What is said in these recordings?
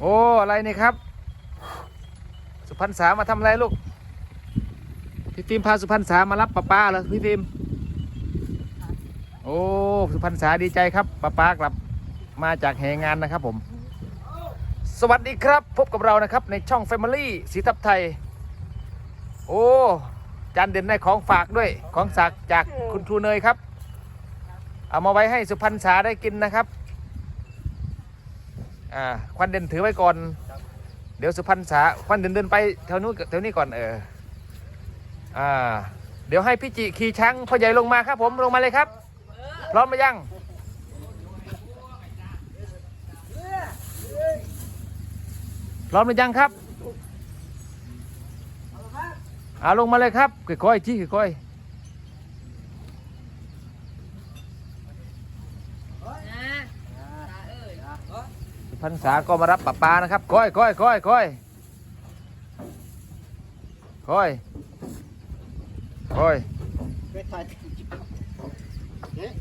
โอ้อะไรนี่ครับ สุพรรณษามาทำอะไรลูกพี่ฟิล์มพาสุพรรณษามารับป้าป้าเหรอพี่ฟิล์มโอ้สุพรรณษาดีใจครับป้าป้ากลับมาจากแห่งานนะครับผม สวัสดีครับพบกับเรานะครับในช่อง Family สีทับไทย โอ้จานเด่นได้ของฝากด้วยของฝากจากคุณครูเนยครับ เอามาไว้ให้สุพรรณษาได้กินนะครับ อ่าควันเด่นถือไว้ก่อน เดี๋ยวสุพรรณษาควันเด่นเดินไปแถวนู้นแถวนี้ก่อนเอออ่าเดี๋ยวให้พี่จิขี่ช้างพ่อใหญ่ลงมาครับผมลงมาเลยครับ พร้อมไหมยังพร้อมหรือยังครับเอาลงมาเลยครับค่อยๆจี้ค่อยๆ รรษาก็มารับป้าปลานะครับก้อยก้อยก้อยก้อยก้อยก้อยเนี่ย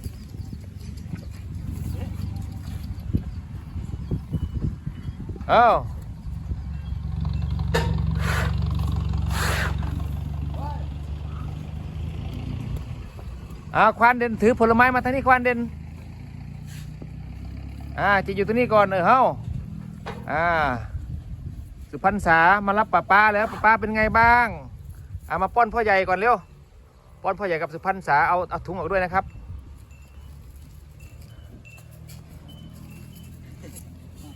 เอ้าอ่าควานเด่นถือผลไม้มาทางนี้ควานเด่น อ่าจะอยู่ตรงนี้ก่อนเออเฮ้าอ่าสุพรรณษามารับป้าป้าแล้วป้าป้าเป็นไงบ้างเอามาป้อนพ่อใหญ่ก่อนเร็วป้อนพ่อใหญ่กับสุพรรณษาเอาเอาถุงออกด้วยนะครับ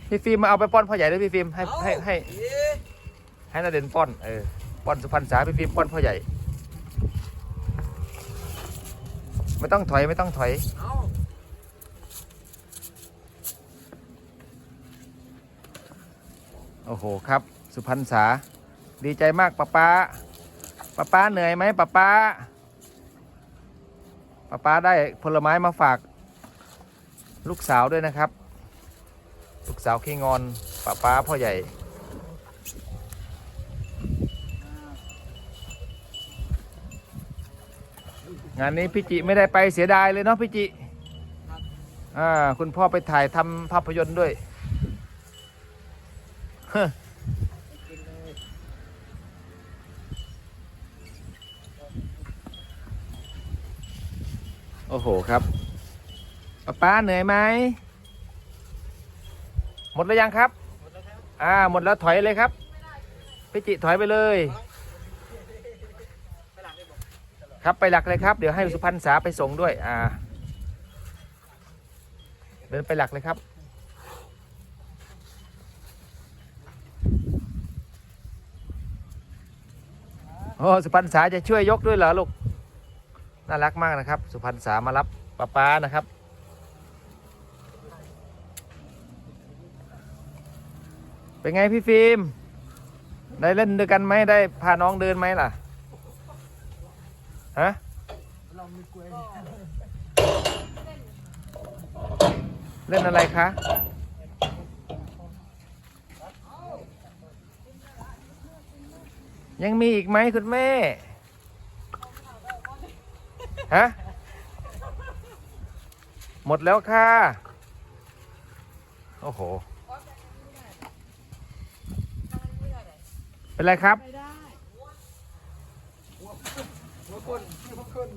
พี่ฟิล์มมาเอาไปป้อนพ่อใหญ่ด้วยพี่ฟิล์มให้ให้ให้ให้นาเด่นป้อนเออป้อนสุพรรณษาพี่ฟิล์มป้อนพ่อใหญ่ ไม่ต้องถอยไม่ต้องถอย โอ้โหครับ สุพรรณษา ดีใจมากป้าป้าป้าป้าเหนื่อยไหมป้าป้าป้าป้าได้ผลไม้มาฝาก ลูกสาวด้วยนะครับ ลูกสาวขี้งอนป้าป้าพ่อใหญ่งานนี้พี่จิไม่ได้ไปเสียดายเลยเนาะพี่จิอ่าคุณพ่อไปถ่ายทำภาพยนตร์ด้วยเฮ้อ โอ้โหครับป้าป้าเหนื่อยไหม หมดแล้วยังครับ อ่า หมดแล้วถอยเลยครับ พี่จิถอยไปเลย ครับไปหลักเลยครับ เดี๋ยวให้สุพรรณษาไปส่งด้วย อ่า เดินไปหลักเลยครับ โอ้สุพรรณษาจะช่วยยกด้วยเหรอลูก น่ารักมากนะครับ สุพรรณษามารับป้าป้านะครับ เป็นไงพี่ฟิล์ม ได้เล่นด้วยกันไหมได้พาน้องเดินไหมล่ะ ฮะ เรามีกล้วยเล่นอะไรคะ ยังมีอีกไหมคุณแม่ ฮะ หมดแล้วค่ะ โอ้โห เป็นไรครับหัวคนหัวคน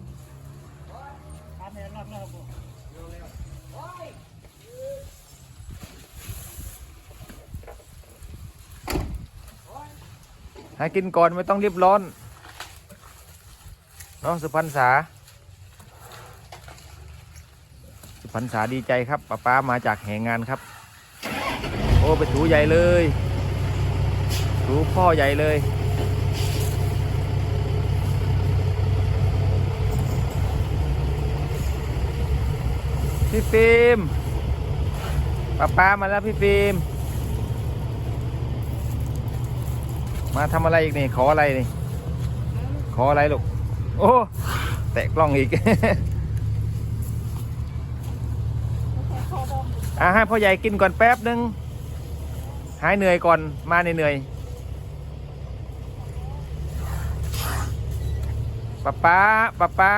ทานแหนรับแล้วบ่หากินก่อนไม่ต้องรีบร้อนเน้องสุพรรณษา สุพรรณษาดีใจครับป้าป้ามาจากแห่งงานครับ โอ้ ไปถูใหญ่เลยถูพ่อใหญ่เลยพี่ฟิล์มป้าป้ามาแล้วพี่ฟิล์ม มาทำอะไรอีกนี่ ขออะไรนี่ ขออะไรลูก โอ้ แตะกล้องอีก อะให้พ่อใหญ่กินก่อนแป๊บนึง หายเหนื่อยก่อน มาเหนื่อยๆป๊าป๊าป๊าป๊า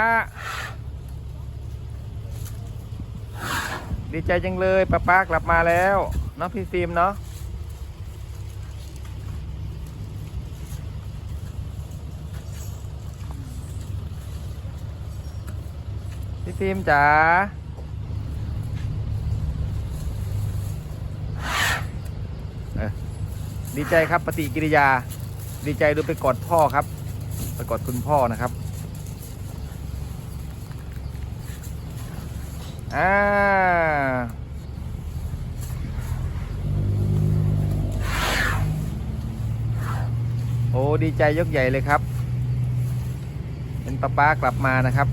ดีใจจังเลยป๊าป๊ากลับมาแล้วเนาะพี่ฟิล์มเนาะ ฟิล์มจ๋าเออดีใจครับปฏิกิริยา ดีใจดูไปกอดพ่อครับ ไปกอดคุณพ่อนะครับอ่าโอ้ดีใจยกใหญ่เลยครับ เป็นป้าป้ากลับมานะครับ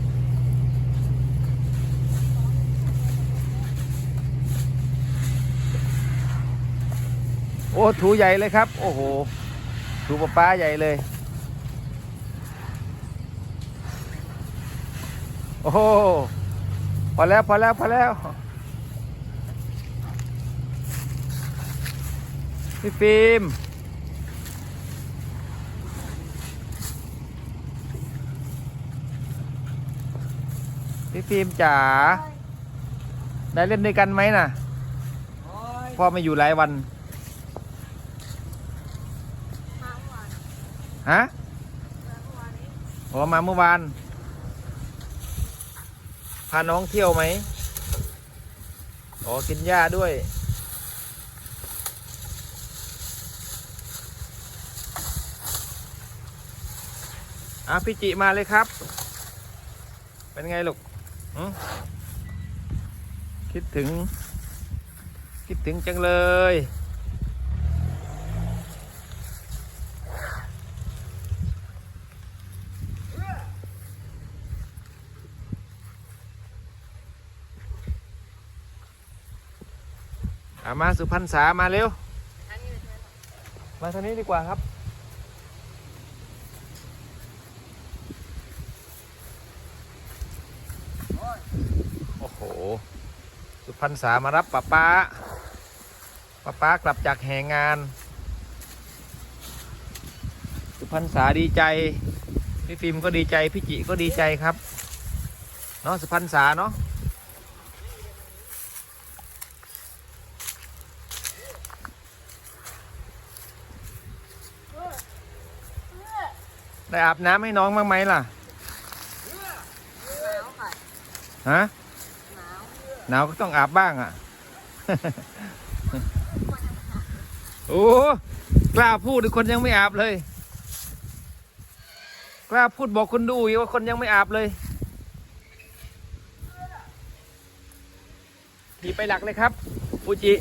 โอ้ถูใหญ่เลยครับ โอ้โหถูป้าป้าใหญ่เลย โอ้โหพอแล้วพอแล้วพอแล้วพี่ฟิล์มพี่ฟิล์มจ๋าได้เล่นด้วยกันไหมน่ะโอ้ยพ่อไม่อยู่หลายวัน ฮะอ๋อมาเมื่อวาน พาน้องเที่ยวไหมอ๋อกินหญ้าด้วย อะพี่จิมาเลยครับ เป็นไงลูกคิดถึง คิดถึงจังเลย อามาสุพรรณษามาเร็ว มาทางนี้ดีกว่าครับ โอ้โห สุพรรณษามารับป้าป้าป้าป้ากลับจากแห่งาน สุพรรณษาดีใจ พี่ฟิล์มก็ดีใจ พี่จิก็ดีใจครับ เนาะสุพรรณษาเนาะ ได้อาบน้ำให้น้องบ้างไหมล่ะหนาวค่ะฮะหนาวหนาวก็ต้องอาบบ้างอะ โอ้กล้าพูดคนยังไม่อาบเลย กล้าพูดบอกคนดูอีกว่าคนยังไม่อาบเลยขี่ไปหลักเลยครับฟูจิ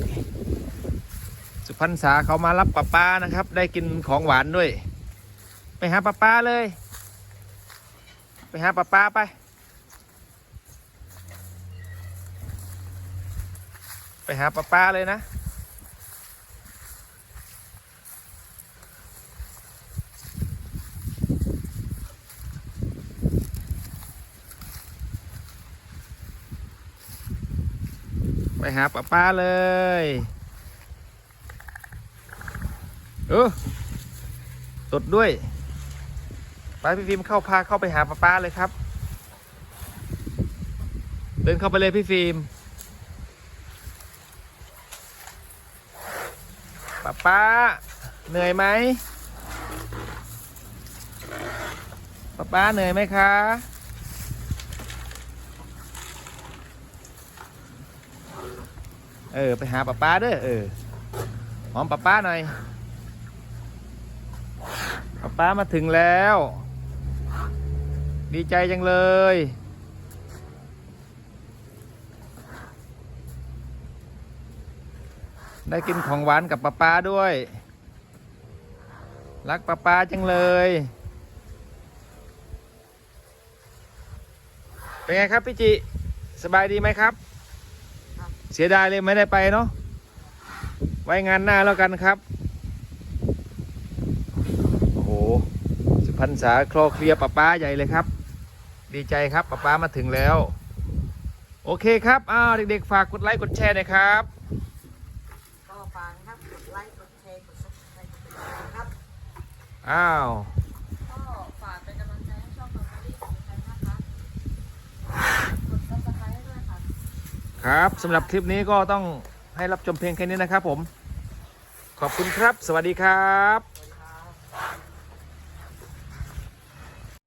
สุพรรณษาเขามารับป้าป้านะครับ ได้กินของหวานด้วย ไปหาป้าป้าเลย ไปหาป้าป้าไป ไปหาป้าป้าเลยนะ ไปหาป้าป้าเลยเออตดด้วย ไปพี่ฟิล์มเข้าพาเข้าไปหาป้าป้าเลยครับ เดินเข้าไปเลยพี่ฟิล์มป้าป้าเหนื่อยไหมป้าป้าเหนื่อยไหมคะเออไปหาป้าป้าเด้อเออหอมป้าป้าหน่อยป้าป้ามาถึงแล้ว ดีใจจังเลย ได้กินของหวานกับป้าป้าด้วย รักป้าป้าจังเลย เป็นไงครับพี่จิ สบายดีไหมครับ เสียดายเลยไม่ได้ไปเนาะ ไว้งานหน้าแล้วกันครับโอ้โหสุพรรณษาคลอเคลียป้าป้าใหญ่เลยครับ ดีใจครับป้าป้ามาถึงแล้ว โอเคครับอ้าวเด็กๆ ฝากกดไลค์กดแชร์หน่อยครับ ก็ฟังครับกดไลค์กดแชร์กดซับสไครต์กดติดตามครับ อ้าว ก็ฝากเป็นกำลังใจให้ช่องคอมเมดี้ของฉันนะคะกดซับสไครต์ให้ด้วยค่ะ ครับสำหรับคลิปนี้ก็ต้องให้รับชมเพียงแค่นี้นะครับผม ขอบคุณครับ สวัสดีครับสวัสดีครับ